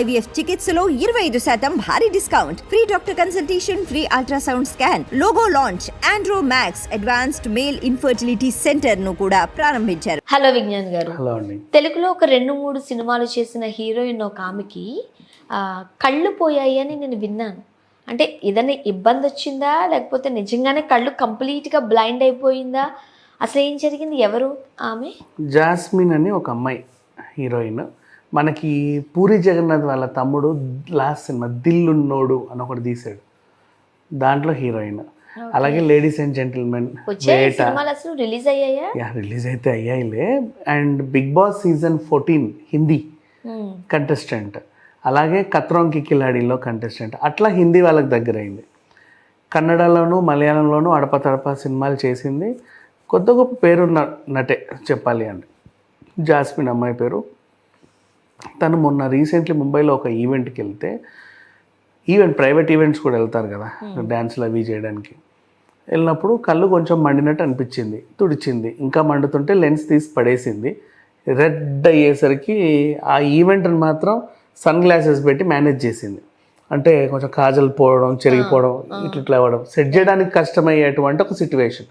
IVF చికిత్సలో ఇరవై ఐదు శాతం భారీ discount. Free doctor consultation free ultrasound scan logo launch Andro Max advanced male infertility సెంటర్ను కూడా ప్రారంభించారు. హలో విజ్ఞాన్ గారు. హలో అండి. తెలుగులో ఒక రెండు మూడు సినిమాలు చేసిన హీరోయిన్ ఒక ఆమెకి కళ్ళు పోయాయి అని నేను విన్నాను. అంటే ఏదైనా ఇబ్బంది వచ్చిందా? లేకపోతే నిజంగానే కళ్ళు కంప్లీట్గా బ్లైండ్ అయిపోయిందా? అసలు ఏం జరిగింది? ఎవరు ఆమె? జాస్మిన్ అని ఒక అమ్మాయి హీరోయిన్. మనకి పూరి జగన్నాథ్ వాళ్ళ తమ్ముడు లాస్ట్ సినిమా దిల్లున్నోడు అని ఒకటి తీశాడు. దాంట్లో హీరోయిన్. అలాగే లేడీస్ అండ్ జెంటిల్మెన్ రిలీజ్ అయ్యాయా? యా రిలీజ్ అయితే అయ్యాయిలే. And big boss season fourteen Hindi Hmm. Contestant. అలాగే కత్రోంకి కిలాడిలో కంటెస్టెంట్. అట్లా హిందీ వాళ్ళకి దగ్గర అయింది కన్నడలోను మలయాళంలోను అడపతడప సినిమాలు చేసింది. కొత్త గొప్ప పేరున్న నటే చెప్పాలి అని జాస్మిన్ అమ్మాయి పేరు. తను మొన్న రీసెంట్లీ ముంబైలో ఒక ఈవెంట్కి వెళ్తే ఈవెంట్ ప్రైవేట్ ఈవెంట్స్ కూడా వెళ్తారు కదా డ్యాన్స్లు అవి చేయడానికి. వెళ్ళినప్పుడు కళ్ళు కొంచెం మండినట్టు అనిపించింది తుడిచింది. ఇంకా మండుతుంటే లెన్స్ తీసి పడేసింది. రెడ్ అయ్యేసరికి ఆ ఈవెంట్ని మాత్రం సన్ గ్లాసెస్ పెట్టి మేనేజ్ చేసింది. అంటే కొంచెం కాజల్ పోవడం చెరిగిపోవడం ఇట్లా ఇట్లా అవ్వడం సెట్ చేయడానికి కష్టమయ్యేటువంటి ఒక సిచ్యువేషన్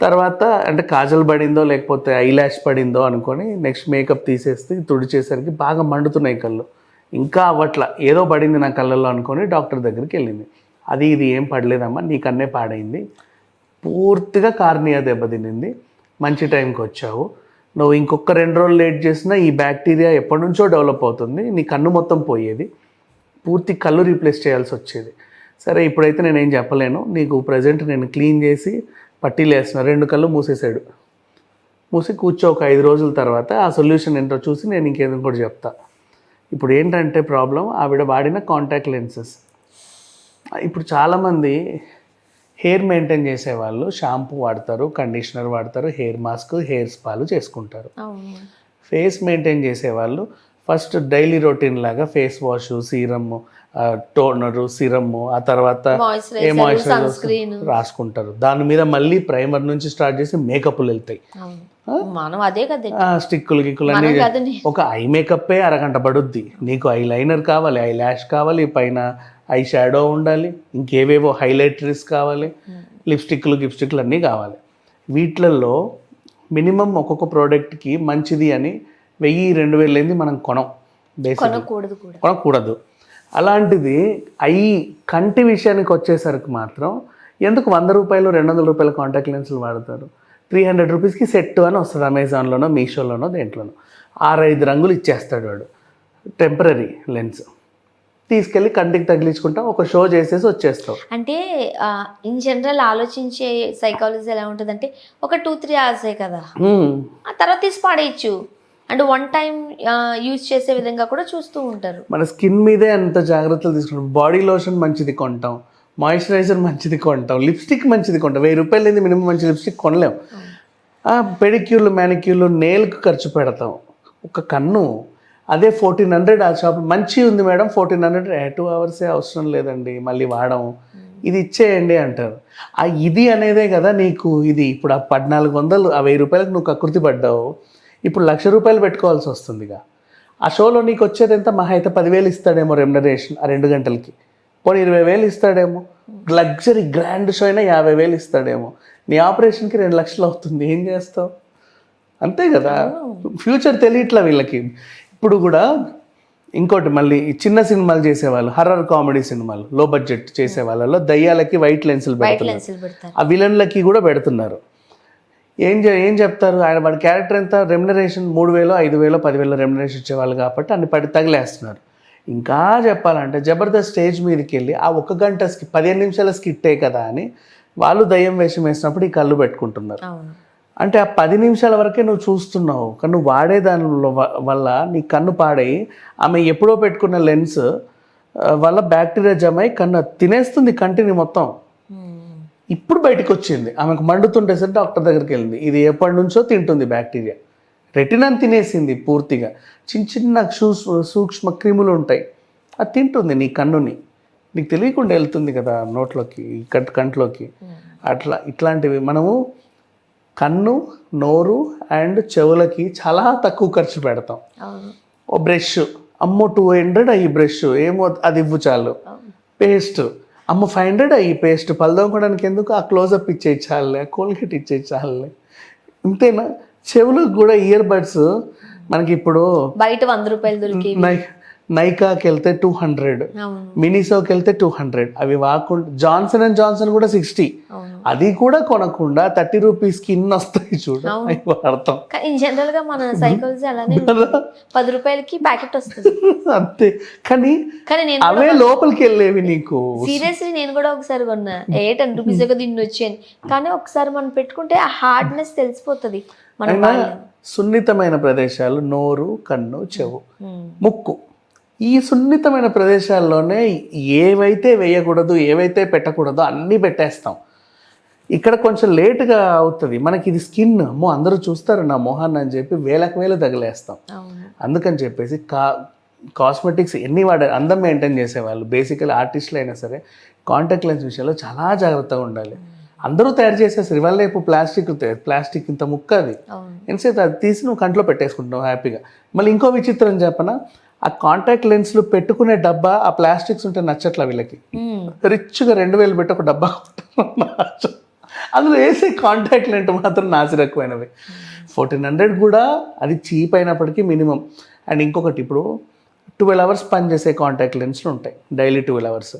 తర్వాత అంటే కాజల్ పడిందో లేకపోతే ఐలాష్ పడిందో అనుకొని నెక్స్ట్ మేకప్ తీసేస్తే తుడిచేసరికి బాగా మండుతున్నాయి కళ్ళు. ఇంకా అవట్ల ఏదో పడింది నా కళ్ళల్లో అనుకొని డాక్టర్ దగ్గరికి వెళ్ళింది. అది ఇది ఏం పడలేదమ్మా నీకన్నే పాడైంది. పూర్తిగా కార్నియా దెబ్బతినింది మంచి టైంకి వచ్చావు. నువ్వు ఇంకొక రెండు రోజులు లేట్ చేసినా ఈ బ్యాక్టీరియా ఎప్పటి నుంచో డెవలప్ అవుతుంది. నీ కన్ను మొత్తం పోయేది. పూర్తి కళ్ళు రీప్లేస్ చేయాల్సి వచ్చేది. సరే ఇప్పుడైతే నేను ఏం చెప్పలేను. నీకు ప్రజెంట్ నేను క్లీన్ చేసి పట్టీలు వేస్తున్నా రెండు కళ్ళు మూసేసాడు మూసి కూర్చో ఒక ఐదు రోజుల తర్వాత ఆ సొల్యూషన్ ఏంటో చూసి నేను ఇంకేదో కూడా చెప్తా. ఇప్పుడు ఏంటంటే ప్రాబ్లం ఆవిడ వాడిన కాంటాక్ట్ లెన్సెస్ ఇప్పుడు చాలామంది హెయిర్ మెయింటైన్ చేసేవాళ్ళు షాంపూ వాడతారు కండిషనర్ వాడతారు హెయిర్ మాస్క్ హెయిర్ స్పాలు చేసుకుంటారు. ఫేస్ మెయింటైన్ చేసేవాళ్ళు ఫస్ట్ డైలీ రొటీన్ లాగా face wash serum toner serum ఆ తర్వాత ఏ sunscreen. రాసుకుంటారు. దాని మీద మళ్ళీ ప్రైమర్ నుంచి స్టార్ట్ చేసి మేకప్లు వెళ్తాయి. అవును. మనం అదే కదా. ఆ స్టిక్కులు గిక్కులు అన్ని ఒక ఐ మేకప్పే అరగంట పడుద్ది. నీకు ఐ లైనర్ కావాలి ఐ ల్యాష్ కావాలి పైన ఐ షాడో ఉండాలి ఇంకేవేవో హైలైటరీస్ కావాలి లిప్స్టిక్లు గిప్స్టిక్లు అన్నీ కావాలి. వీటిలలో మినిమం ఒక్కొక్క ప్రోడక్ట్కి మంచిది అని వెయ్యి రెండు వేలు మనం కొనం కొనకూడదు కూడా. కొనకూడదు. అలాంటిది ఐ కంటి విషయానికి వచ్చేసరికి మాత్రం ఎందుకు వంద రూపాయలు రెండు వందల రూపాయల కాంటాక్ట్ లెన్సులు వాడతారు? త్రీ హండ్రెడ్ రూపీస్కి సెట్ అని వస్తుంది అమెజాన్లోనో మీషోలోనో దేంట్లోనో. ఆరైదు రంగులు ఇచ్చేస్తాడు వాడు. టెంపరీ లెన్స్ తీసుకెళ్ళి కంటికి తగిలించుకుంటాం ఒక షో చేసేసి వచ్చేస్తావు అంటే ఇన్ జనరల్ ఆలోచించే సైకాలజీ ఎలా ఉంటుందంటే ఒక టూ త్రీ అవర్సే కదా. ఆ తర్వాత తీసి పాడేయచ్చు. అండ్ వన్ టైం యూజ్ చేసే విధంగా కూడా చూస్తూ ఉంటారు. మన స్కిన్ మీదే అంత జాగ్రత్తలు తీసుకుంటాం. బాడీ లోషన్ మంచిది కొంటాం. మాయిశ్చరైజర్ మంచిది కొంటాం. లిప్స్టిక్ మంచిది కొంటాం. వెయ్యి రూపాయలు లేని మినిమం మంచి లిప్స్టిక్ కొనలేం. పెడిక్యూర్లు మ్యానిక్యూర్లు నేల్కి ఖర్చు పెడతాం. ఒక కన్ను అదే ఫోర్టీన్ హండ్రెడ్ ఆ షాప్ మంచి ఉంది మేడం. ఫోర్టీన్ హండ్రెడ్ టూ అవర్సే అవసరం లేదండి. మళ్ళీ వాడడం ఇది ఇచ్చేయండి అంటారు. ఆ ఇది అనేదే కదా నీకు ఇది. ఇప్పుడు ఆ పద్నాలుగు వందలు ఆ వెయ్యి రూపాయలకు నువ్వు కకృతి పడ్డావు. ఇప్పుడు లక్ష రూపాయలు పెట్టుకోవాల్సి వస్తుందిగా ఆ షోలో నీకు వచ్చేది ఎంత? మహా అయితే పదివేలు ఇస్తాడేమో రెమ్యునరేషన్ ఆ రెండు గంటలకి. పోనీ ఇరవై వేలు ఇస్తాడేమో? లగ్జరీ గ్రాండ్ షో అయినా యాభై వేలు ఇస్తాడేమో. నీ ఆపరేషన్కి రెండు లక్షలు అవుతుంది. ఏం చేస్తావు? అంతే కదా. ఫ్యూచర్ తెలియట్లా వీళ్ళకి. ఇప్పుడు కూడా ఇంకోటి మళ్ళీ చిన్న సినిమాలు చేసేవాళ్ళు హర్రర్ కామెడీ సినిమాలు లో బడ్జెట్ చేసే వాళ్ళలో దయ్యాలకి వైట్ లెన్సులు పెడుతున్నారు. ఆ విలన్లకి కూడా పెడుతున్నారు. ఏం చే ఏం చెప్తారు? ఆయన వాడి క్యారెక్టర్ ఎంత? రెమ్యునరేషన్ మూడు వేలు ఐదు వేలు పదివేలు రెమ్యునరేషన్ ఇచ్చేవాళ్ళు కాబట్టి అన్ని పడి తగిలేస్తున్నారు. ఇంకా చెప్పాలంటే జబర్దస్త్ స్టేజ్ మీదకి వెళ్ళి ఆ ఒక గంట స్కి పదిహేను నిమిషాల స్కిట్టే కదా అని వాళ్ళు దయ్యం వేషం వేసినప్పుడు ఈ కళ్ళు పెట్టుకుంటున్నారు. అంటే ఆ పది నిమిషాల వరకే నువ్వు చూస్తున్నావు. కానీ నువ్వు వాడే దానిలో వల్ల నీ కన్ను పాడై ఆమె ఎప్పుడో పెట్టుకున్న లెన్స్ వల్ల బ్యాక్టీరియా జమ అయి కన్ను తినేస్తుంది కంటిని మొత్తం. ఇప్పుడు బయటకు వచ్చింది. ఆమెకు మండుతుంటే సరే డాక్టర్ దగ్గరికి వెళ్ళింది. ఇది ఎప్పటి నుంచో తింటుంది బ్యాక్టీరియా. రెటినాన్ తినేసింది పూర్తిగా. చిన్న చిన్న సూక్ష్మ క్రిములు ఉంటాయి. అది తింటుంది నీ కన్నుని. నీకు తెలియకుండా వెళ్తుంది కదా నోట్లోకి కంట్ కంట్లోకి. అట్లా ఇట్లాంటివి మనము కన్ను నోరు అండ్ చెవులకి చాలా తక్కువ ఖర్చు పెడతాం. ఓ బ్రష్. అమ్మో టూ హండ్రెడ్ అయ్యి బ్రష్. ఏమో అది ఇవ్వు చాలు. పేస్ట్. అమ్మ ఫైవ్ హండ్రెడ్ అయ్యి పేస్ట్ పలదోకోవడానికి ఎందుకు? ఆ క్లోజప్ ఇచ్చే చాలులే కోల్గేట్ ఇచ్చే చాలులే ఇంతేనా? చెవులకు కూడా ఇయర్ బడ్స్ మనకి ఇప్పుడు బయట వంద రూపాయలు దొరికి నైకాకి వెళ్తే టూ హండ్రెడ్ మినిసోకి వెళ్తే టూ హండ్రెడ్ అవి వాకుండా జాన్సన్ అండ్ జాన్సన్ కూడా సిక్స్టీ అది కూడా కొనకుండా థర్టీ రూపీస్కి ఇన్ని వస్తాయి చూడు. కానీ జనరల్గా మన సైకాలజీ అలానే. పది రూపాయలకి ప్యాకెట్ వస్తుంది. అంతే. కానీ కానీ నేను అవే లోపలికి వెళ్ళేవి నీకు. సీరియస్లీ నేను కూడా ఒకసారి కొన్నా. ఏ టెన్ రూపీస్ కదా ఇన్ని వచ్చాను కానీ ఒకసారి మనం పెట్టుకుంటే ఆ హార్డ్నెస్ తెలిసిపోతుంది మనం. సున్నితమైన ప్రదేశాలు నోరు కన్ను చెవు. ఉమ్. ముక్కు. ఈ సున్నితమైన ప్రదేశాల్లోనే ఏవైతే వేయకూడదు ఏవైతే పెట్టకూడదో అన్నీ పెట్టేస్తాం. ఇక్కడ కొంచెం లేటుగా అవుతుంది. మనకి ఇది స్కిన్. అమ్మో అందరూ చూస్తారు నా మొహాన్ని అని చెప్పి వేలకు వేలు తగిలేస్తాం. అందుకని చెప్పేసి కా కాస్మెటిక్స్ ఎన్ని వాడే అందం మెయింటైన్ చేసేవాళ్ళు. బేసికల్ ఆర్టిస్టులు అయినా సరే కాంటాక్ట్ లెన్స్ విషయంలో చాలా జాగ్రత్తగా ఉండాలి. అందరూ తయారు చేసేసారు ఇవాళ రేపు ప్లాస్టిక్ ప్లాస్టిక్ ఇంత ముక్క అది. ఎంతసేపు అది తీసి నువ్వు కంట్లో పెట్టేసుకుంటావు హ్యాపీగా. మళ్ళీ ఇంకో విచిత్రం చెప్పనా? ఆ కాంటాక్ట్ లెన్స్లు పెట్టుకునే డబ్బా ఆ ప్లాస్టిక్స్ ఉంటే నచ్చట్ల వీళ్ళకి. రిచ్గా రెండు వేలు పెట్టి ఒక డబ్బా. అందులో వేసే కాంటాక్ట్ లెంట్ మాత్రం నాసిరకమైనవి. ఫోర్టీన్ హండ్రెడ్ కూడా అది చీప్ అయినప్పటికీ మినిమం అండ్ ఇంకొకటి ఇప్పుడు ట్వెల్వ్ అవర్స్ పనిచేసే కాంటాక్ట్ లెన్స్లు ఉంటాయి డైలీ ట్వెల్వ్ అవర్స్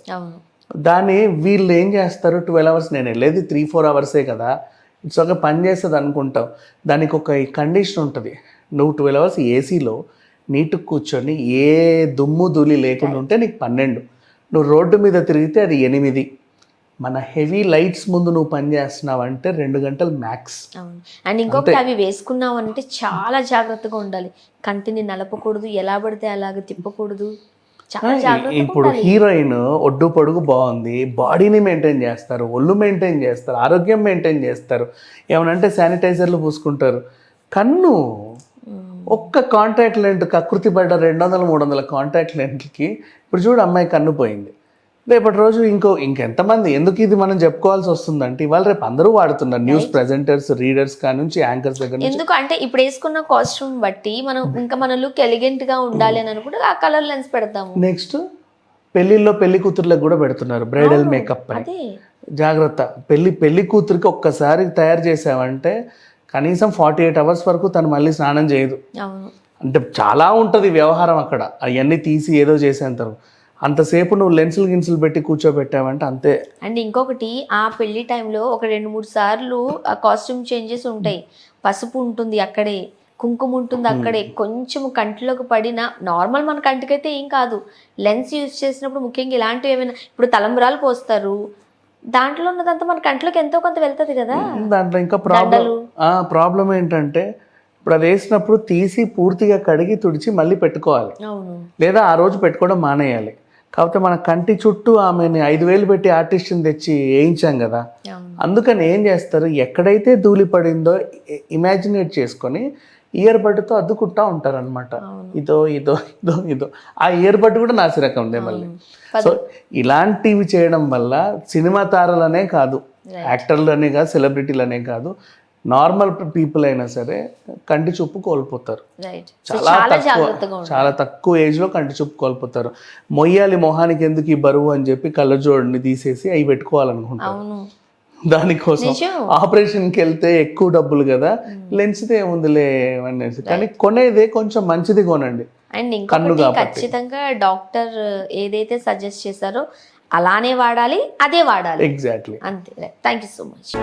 దాన్ని వీళ్ళు ఏం చేస్తారు? ట్వెల్వ్ అవర్స్ నేను వెళ్ళేది త్రీ ఫోర్ అవర్సే కదా. ఇట్స్ ఒక పని చేస్తుంది అనుకుంటావు దానికి ఒక కండిషన్ ఉంటుంది. నువ్వు ట్వెల్వ్ అవర్స్ ఏసీలో నీట్గా కూర్చొని ఏ దుమ్ము ధూళి లేకుండా ఉంటే నీకు పన్నెండు. నువ్వు రోడ్డు మీద తిరిగితే అది ఎనిమిది. మన హెవీ లైట్స్ ముందు నువ్వు పని చేస్తున్నావు అంటే రెండు గంటలు మ్యాక్స్. అండ్ ఇంకొకటి అవి వేసుకున్నాం అంటే చాలా జాగ్రత్తగా ఉండాలి. కంటిని నలపకూడదు ఎలా పడితే అలాగ తిప్పకూడదు. ఇప్పుడు హీరోయిన్ ఒడ్డు పొడుగు బాగుంది బాడీని మెయింటైన్ చేస్తారు ఒళ్ళు మెయింటైన్ చేస్తారు ఆరోగ్యం మెయింటైన్ చేస్తారు. ఏమనంటే శానిటైజర్లు పూసుకుంటారు. కన్ను ఒక్క కాంటాక్ట్ లెంట్ కకృతి పడ్డ రెండు వందల మూడు వందల కాంటాక్ట్ లెంట్కి ఇప్పుడు చూడు అమ్మాయి కన్ను పోయింది. రేపటి రోజు ఇంకో ఇంకెంతమంది? ఎందుకు ఇది మనం చెప్పుకోవాల్సి వస్తుందంటే ఇవాళ రేపు అందరూ వాడుతున్నారు. న్యూస్ ప్రెజెంటర్స్ రీడర్స్ కా నుంచి యాంకర్స్ దగ్గర నుంచి. ఎందుకు? అంటే ఇప్పుడు వేసుకున్న కాస్ట్యూమ్ బట్టి మనం ఇంకా మన లుక్ ఎలిగెంట్గా ఉండాలి అని అనుకుంటే ఆ కలర్ లెన్స్ పెడతాము. నెక్స్ట్ పెళ్ళిళ్ళలో పెళ్ళి కూతుర్లకు కూడా పెడుతున్నారు. బ్రైడల్ మేకప్ అని. జాగ్రత్త. పెళ్ళి పెళ్ళి కూతురికి ఒక్కసారి తయారు చేసావంటే కనీసం ఫార్టీ ఎయిట్ అవర్స్ వరకు తను మళ్ళీ స్నానం చేయదు. అంటే చాలా ఉంటుంది వ్యవహారం అక్కడ. అవన్నీ తీసి ఏదో చేసేంతరు అంతసేపు నువ్వు లెన్సులు గిన్సులు పెట్టి కూర్చోబెట్టావంటే అంతే. అండ్ ఇంకొకటి ఆ పెళ్ళి టైంలో ఒక రెండు మూడు సార్లు ఆ కాస్ట్యూమ్ చేంజెస్ ఉంటాయి. పసుపు ఉంటుంది అక్కడే కుంకుమ ఉంటుంది అక్కడే. కొంచెం కంటిలోకి పడిన నార్మల్ మన కంటికైతే ఏం కాదు. లెన్స్ యూజ్ చేసినప్పుడు ముఖ్యంగా ఇలాంటివి ఏమైనా ఇప్పుడు తలంబరాలు పోస్తారు. దాంట్లో ఉన్నదంతా మన కంట్లోకి ఎంతో కొంత వెళ్తుంది కదా. దాంట్లో ఇంకా ప్రాబ్లం ప్రాబ్లం ఏంటంటే ఇప్పుడు అది వేసినప్పుడు తీసి పూర్తిగా కడిగి తుడిచి మళ్ళీ పెట్టుకోవాలి. లేదా ఆ రోజు పెట్టుకోవడం మానేయాలి. కాకపోతే మన కంటి చుట్టూ ఆమెని ఐదు వేలు పెట్టి ఆర్టిస్ట్ని తెచ్చి వేయించాం కదా. అందుకని ఏం చేస్తారు? ఎక్కడైతే ధూళి పడిందో ఇమాజినేట్ చేసుకొని ఇయర్ బడ్తో అద్దుకుంటా ఉంటారు అనమాట ఇదో ఇదో ఇదో ఇదో. ఆ ఇయర్ బడ్ కూడా నాసిరకం ఉంది మళ్ళీ. సో ఇలాంటివి చేయడం వల్ల సినిమా తారలనే కాదు యాక్టర్లనే కాదు సెలబ్రిటీలనే కాదు నార్మల్ పీపుల్ అయినా సరే కంటి చూపు కోల్పోతారు. చాలా తక్కువ చాలా తక్కువ ఏజ్లో కంటి చూపు కోల్పోతారు. మొయ్యాలి మొహానికి ఎందుకు ఈ బరువు అని చెప్పి కళ్ళజోడుని తీసేసి అవి పెట్టుకోవాలనుకుంటారు. దానికోసం. ఆపరేషన్కి వెళ్తే ఎక్కువ డబ్బులు కదా. లెన్స్దే ఏముందిలే అనేసి. కానీ కొనేదే కొంచెం మంచిది కొనండి. అండ్ ఇంకొకటి కాబట్టి. ఖచ్చితంగా డాక్టర్ ఏదైతే సజెస్ట్ చేశారో అలానే వాడాలి అదే వాడాలి. ఎగ్జాక్ట్లీ అంతే. Thank you so much